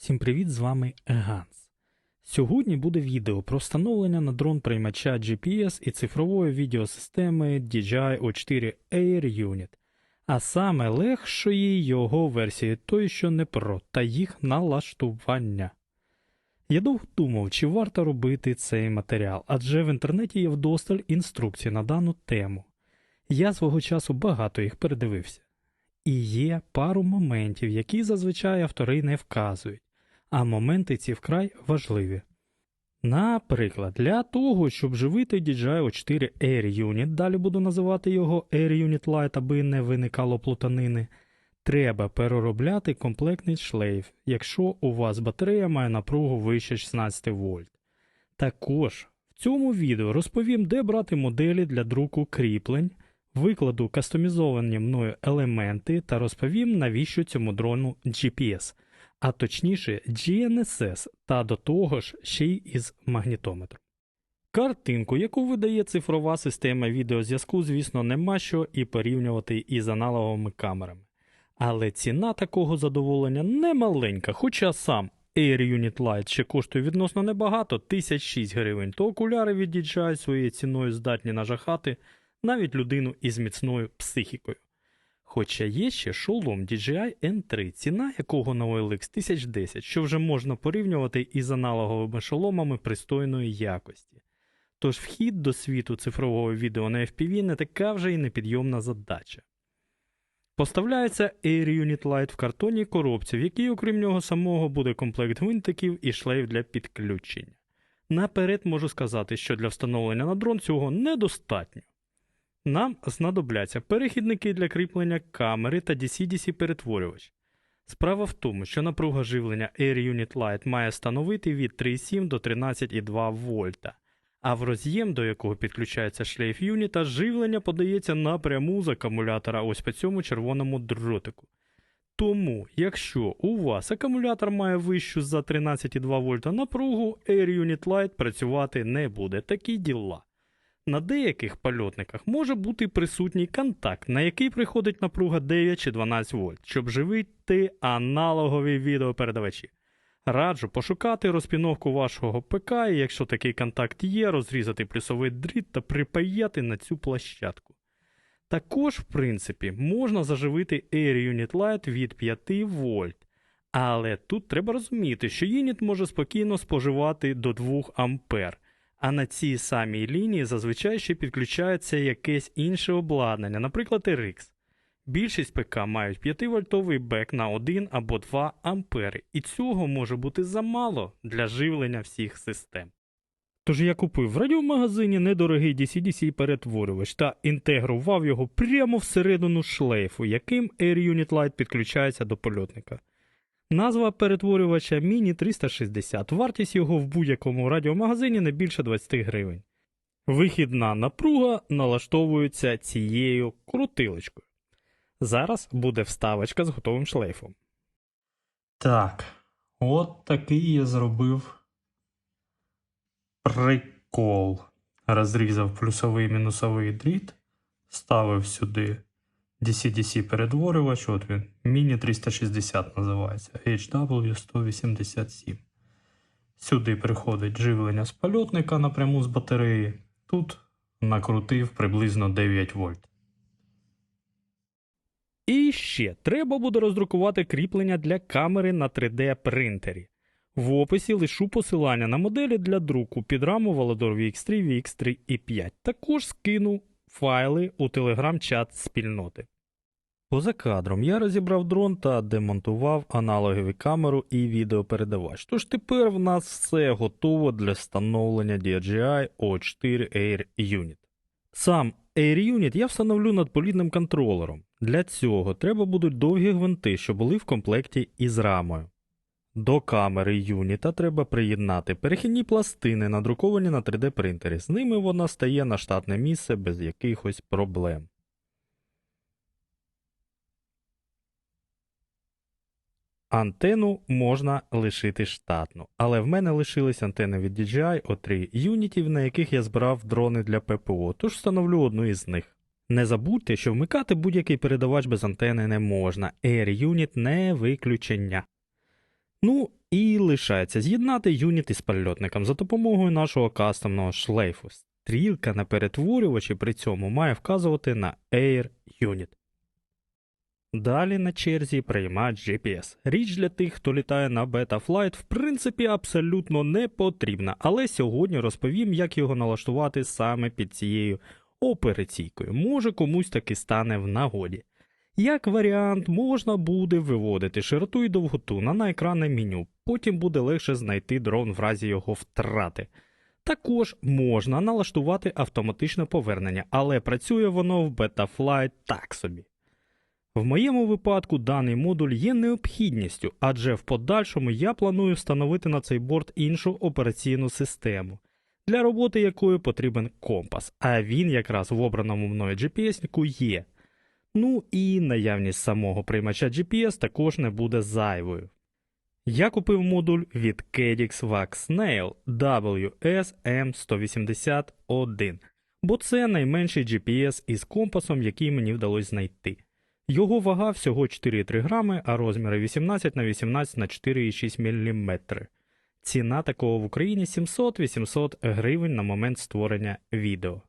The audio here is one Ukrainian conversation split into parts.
Всім привіт, з вами Ганс. Сьогодні буде відео про встановлення на дрон приймача GPS і цифрової відеосистеми DJI O4 Air Unit, а саме легшої його версії той, що не про, та їх налаштування. Я довго думав, чи варто робити цей матеріал, адже в інтернеті є вдосталь інструкцій на дану тему. Я свого часу багато їх передивився. І є пару моментів, які зазвичай автори не вказують, а моменти ці вкрай важливі. Наприклад, для того, щоб живити DJI O4 Air Unit, далі буду називати його Air Unit Lite, аби не виникало плутанини, треба переробляти комплектний шлейф, якщо у вас батарея має напругу вище 16 вольт. Також в цьому відео розповім, де брати моделі для друку кріплень, викладу кастомізовані мною елементи та розповім, навіщо цьому дрону GPS, а точніше GNSS та до того ж ще й із магнітометром. Картинку, яку видає цифрова система відеозв'язку, звісно, нема що і порівнювати із аналоговими камерами. Але ціна такого задоволення не маленька, хоча сам Air Unit Lite ще коштує відносно небагато 1006 гривень, то окуляри від DJI своєю ціною здатні нажахати навіть людину із міцною психікою. Хоча є ще шолом DJI N3, ціна якого на OLX 1010, що вже можна порівнювати із аналоговими шоломами пристойної якості. Тож вхід до світу цифрового відео на FPV не така вже й непідйомна задача. Поставляється Air Unit Lite в картонній коробці, в якій, окрім нього самого, буде комплект гвинтиків і шлейф для підключення. Наперед можу сказати, що для встановлення на дрон цього недостатньо. Нам знадобляться перехідники для кріплення камери та DC-DC перетворювач. Справа в тому, що напруга живлення Air Unit Lite має становити від 3,7 до 13,2 вольта, а в роз'єм, до якого підключається шлейф юніта, живлення подається напряму з акумулятора ось по цьому червоному дротику. Тому, якщо у вас акумулятор має вищу за 13,2 вольта напругу, Air Unit Lite працювати не буде. Такі діла. На деяких польотниках може бути присутній контакт, на який приходить напруга 9 чи 12 вольт, щоб живити аналогові відеопередавачі. Раджу пошукати розпіновку вашого ПК, і якщо такий контакт є, розрізати плюсовий дріт та припаяти на цю площадку. Також, в принципі, можна заживити Air Unit Lite від 5 вольт. Але тут треба розуміти, що юніт може спокійно споживати до 2 ампер. А на цій самій лінії зазвичай ще підключається якесь інше обладнання, наприклад, RX. Більшість ПК мають 5-вольтовий бек на 1 або 2 ампери, і цього може бути замало для живлення всіх систем. Тож я купив в радіомагазині недорогий DC-DC перетворювач та інтегрував його прямо всередину шлейфу, яким Air Unit Lite підключається до польотника. Назва перетворювача Mini 360. Вартість його в будь-якому радіомагазині не більше 20 гривень. Вихідна напруга налаштовується цією крутилочкою. Зараз буде вставочка з готовим шлейфом. Так, от такий я зробив прикол. Розрізав плюсовий мінусовий дріт, ставив сюди DC-DC перетворювач, от він, Mini 360 називається, HW187. Сюди приходить живлення з польотника напряму з батареї. Тут накрутив приблизно 9 вольт. І ще треба буде роздрукувати кріплення для камери на 3D принтері. В описі лишу посилання на моделі для друку під раму Valador VX3, VX3 і 5. Також скину файли у телеграм-чат спільноти. Поза кадром я розібрав дрон та демонтував аналогові камеру і відеопередавач. Тож тепер в нас все готово для встановлення DJI O4 Air Unit. Сам Air Unit я встановлю над політним контролером. Для цього треба будуть довгі гвинти, що були в комплекті із рамою. До камери юніта треба приєднати перехідні пластини, надруковані на 3D принтері. З ними вона стає на штатне місце без якихось проблем. Антенну можна лишити штатну, але в мене лишились антени від DJI O3 юнітів, на яких я збирав дрони для ППО, тож встановлю одну із них. Не забудьте, що вмикати будь-який передавач без антени не можна, Air Unit не виключення. Ну і лишається з'єднати юніт із польотником за допомогою нашого кастомного шлейфу. Стрілка на перетворювачі при цьому має вказувати на Air Unit. Далі на черзі приймач GPS. Річ для тих, хто літає на Betaflight, в принципі, абсолютно не потрібна, але сьогодні розповім, як його налаштувати саме під цією операційкою. Може комусь таки стане в нагоді. Як варіант, можна буде виводити широту і довготу на наекранне меню, потім буде легше знайти дрон в разі його втрати. Також можна налаштувати автоматичне повернення, але працює воно в Betaflight так собі. В моєму випадку даний модуль є необхідністю, адже в подальшому я планую встановити на цей борт іншу операційну систему, для роботи якої потрібен компас, а він якраз в обраному мною GPS-нику є. Ну і наявність самого приймача GPS також не буде зайвою. Я купив модуль від Cadix Vaxnail WSM181, бо це найменший GPS із компасом, який мені вдалося знайти. Його вага всього 4,3 грами, а розміри 18 на 18 на 4,6 мм. Ціна такого в Україні 700-800 гривень на момент створення відео.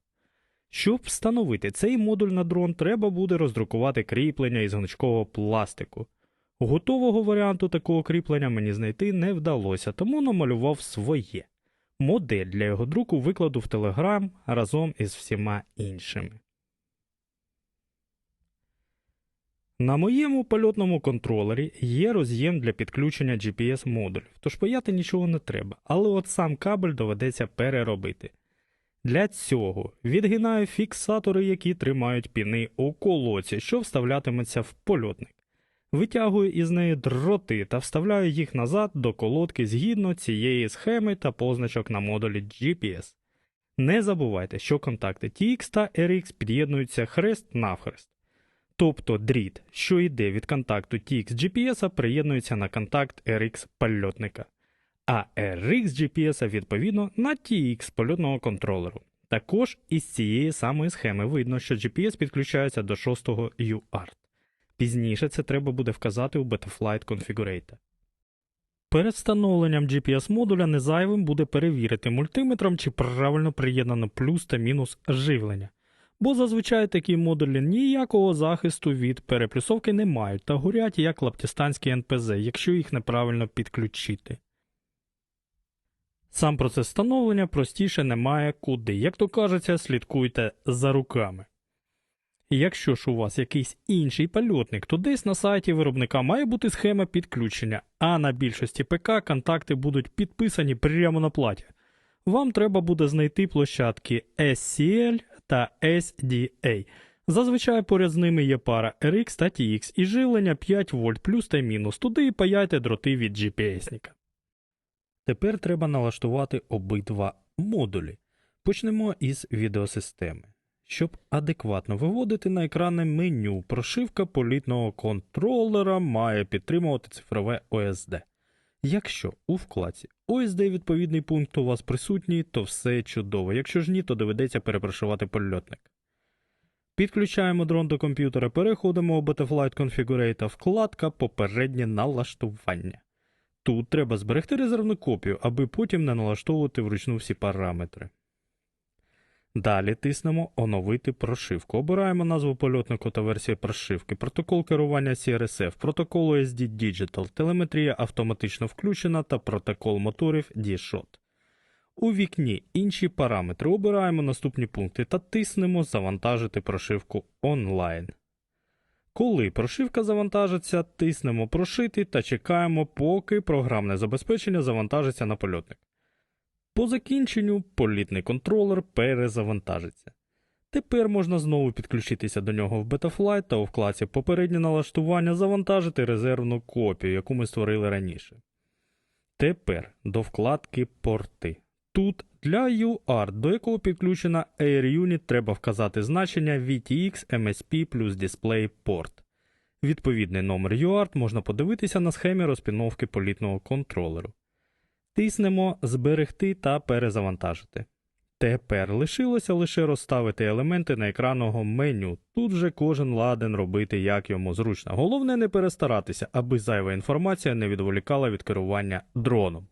Щоб встановити цей модуль на дрон, треба буде роздрукувати кріплення із гнучкового пластику. Готового варіанту такого кріплення мені знайти не вдалося, тому намалював своє. Модель для його друку викладу в Telegram разом із всіма іншими. На моєму польотному контролері є роз'єм для підключення GPS модулів, тож паяти нічого не треба, але от сам кабель доведеться переробити. Для цього відгинаю фіксатори, які тримають піни у колоці, що вставлятиметься в польотник. Витягую із неї дроти та вставляю їх назад до колодки згідно цієї схеми та позначок на модулі GPS. Не забувайте, що контакти TX та RX під'єднуються хрест навхрест. Тобто дріт, що йде від контакту TX GPS, приєднується на контакт RX польотника, а RX GPS відповідно на TX польотного контролеру. Також із цієї самої схеми видно, що GPS підключається до 6-го UART. Пізніше це треба буде вказати у Betaflight Configurator. Перед встановленням GPS-модуля незайвим буде перевірити мультиметром, чи правильно приєднано плюс та мінус живлення, бо зазвичай такі модулі ніякого захисту від переплюсовки не мають та горять як лаптістанські НПЗ, якщо їх неправильно підключити. Сам процес встановлення простіше немає куди, як то кажеться, слідкуйте за руками. Якщо ж у вас якийсь інший польотник, то десь на сайті виробника має бути схема підключення, а на більшості ПК контакти будуть підписані прямо на платі. Вам треба буде знайти площадки SCL та SDA. Зазвичай поряд з ними є пара RX та TX і живлення 5 вольт плюс та мінус. Туди і паяйте дроти від GPS-ніка. Тепер треба налаштувати обидва модулі. Почнемо із відеосистеми. Щоб адекватно виводити на екранне меню, прошивка політного контролера має підтримувати цифрове OSD. Якщо у вкладці OSD відповідний пункт у вас присутній, то все чудово. Якщо ж ні, то доведеться перепрошувати польотник. Підключаємо дрон до комп'ютера, переходимо у Betaflight Configurator, вкладка Попереднє налаштування. Тут треба зберегти резервну копію, аби потім не налаштовувати вручну всі параметри. Далі тиснемо Оновити прошивку. Обираємо назву польотнику та версію прошивки, протокол керування CRSF, протокол OSD Digital, телеметрія автоматично включена та протокол моторів D-Shot. У вікні інші параметри обираємо наступні пункти та тиснемо Завантажити прошивку онлайн. Коли прошивка завантажиться, тиснемо Прошити та чекаємо, поки програмне забезпечення завантажиться на польотник. По закінченню політний контролер перезавантажиться. Тепер можна знову підключитися до нього в Betaflight та у вкладці Попереднє налаштування завантажити резервну копію, яку ми створили раніше. Тепер до вкладки Порти. Тут для UART, до якого підключена Air Unit, треба вказати значення VTX MSP плюс DisplayPort. Відповідний номер UART можна подивитися на схемі розпіновки політного контролеру. Тиснемо Зберегти та перезавантажити. Тепер лишилося лише розставити елементи на екранного меню. Тут же кожен ладен робити як йому зручно. Головне не перестаратися, аби зайва інформація не відволікала від керування дроном.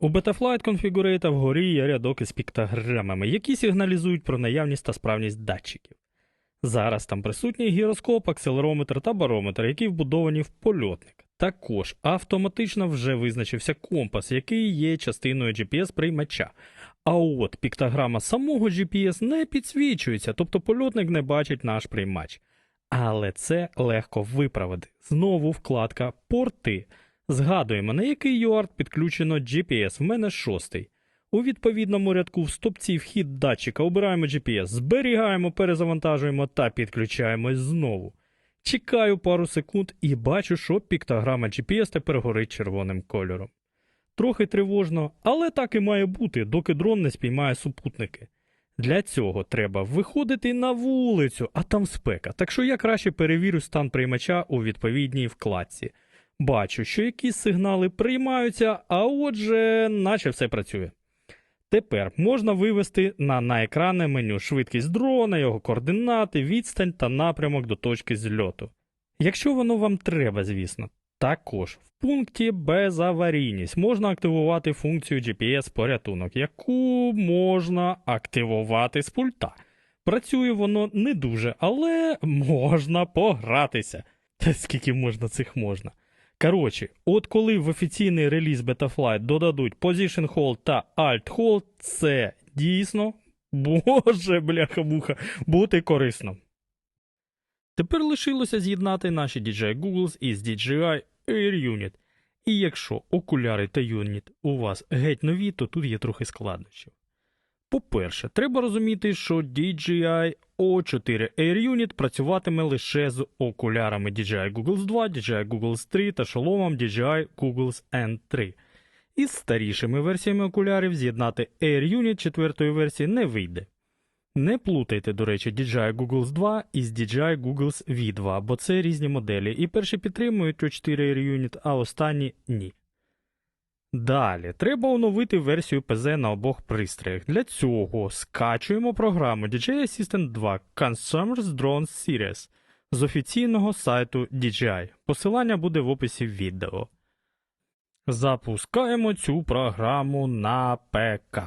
У Betaflight Configurator вгорі є рядок із піктограмами, які сигналізують про наявність та справність датчиків. Зараз там присутній гіроскоп, акселерометр та барометр, які вбудовані в польотник. Також автоматично вже визначився компас, який є частиною GPS-приймача. А от піктограма самого GPS не підсвічується, тобто польотник не бачить наш приймач. Але це легко виправити. Знову вкладка Порти. Згадуємо, на який UART підключено GPS. В мене шостий. У відповідному рядку в стопці вхід датчика обираємо GPS, зберігаємо, перезавантажуємо та підключаємось знову. Чекаю пару секунд і бачу, що піктограма GPS тепер горить червоним кольором. Трохи тривожно, але так і має бути, доки дрон не спіймає супутники. Для цього треба виходити на вулицю, а там спека. Так що я краще перевірю стан приймача у відповідній вкладці. Бачу, що якісь сигнали приймаються, а отже, наче все працює. Тепер можна вивести на наекранне меню швидкість дрона, його координати, відстань та напрямок до точки зльоту. Якщо воно вам треба, звісно. Також в пункті безаварійність можна активувати функцію GPS порятунок, яку можна активувати з пульта. Працює воно не дуже, але можна погратися. Та скільки можна цих можна. Коротше, от коли в офіційний реліз Betaflight додадуть Position Hold та Alt Hold, це дійсно, боже, бляха-муха, бути корисно. Тепер лишилося з'єднати наші DJI Googles із DJI Air Unit. І якщо окуляри та юніт у вас геть нові, то тут є трохи складнощів. По-перше, треба розуміти, що DJI O4 Air Unit працюватиме лише з окулярами DJI Googles 2, DJI Googles 3 та шоломом DJI Googles N3. Із старішими версіями окулярів з'єднати Air Unit 4 версії не вийде. Не плутайте, до речі, DJI Googles 2 із DJI Googles V2, бо це різні моделі, і перші підтримують O4 Air Unit, а останні ні. Далі, треба оновити версію ПЗ на обох пристроях. Для цього скачуємо програму DJI Assistant 2 Consumers Drone Series з офіційного сайту DJI. Посилання буде в описі відео. Запускаємо цю програму на ПК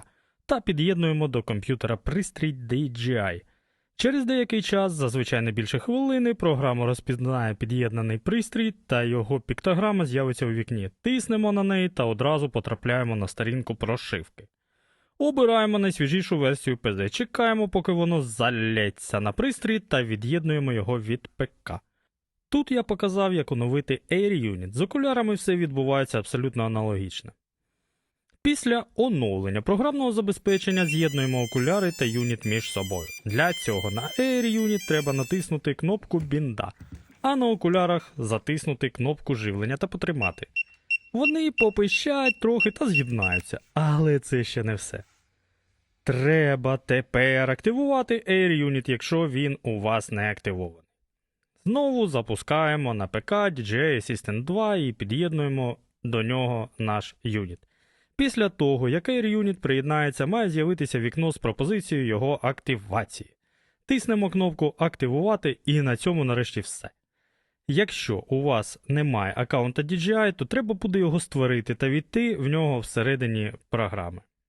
та під'єднуємо до комп'ютера пристрій DJI. Через деякий час, зазвичай не більше хвилини, програма розпізнає під'єднаний пристрій та його піктограма з'явиться у вікні. Тиснемо на неї та одразу потрапляємо на сторінку прошивки. Обираємо найсвіжішу версію ПЗ, чекаємо, поки воно залється на пристрій та від'єднуємо його від ПК. Тут я показав, як оновити Air Unit. З окулярами все відбувається абсолютно аналогічно. Після оновлення програмного забезпечення з'єднуємо окуляри та юніт між собою. Для цього на Air Unit треба натиснути кнопку бінда, а на окулярах затиснути кнопку живлення та потримати. Вони попищать трохи та з'єднаються, але це ще не все. Треба тепер активувати Air Unit, якщо він у вас не активований. Знову запускаємо на ПК DJI Assistant 2 і під'єднуємо до нього наш юніт. Після того, як Air Unit приєднається, має з'явитися вікно з пропозицією його активації. Тиснемо кнопку Активувати і на цьому нарешті все. Якщо у вас немає аккаунта DJI, то треба буде його створити та війти в нього всередині програми.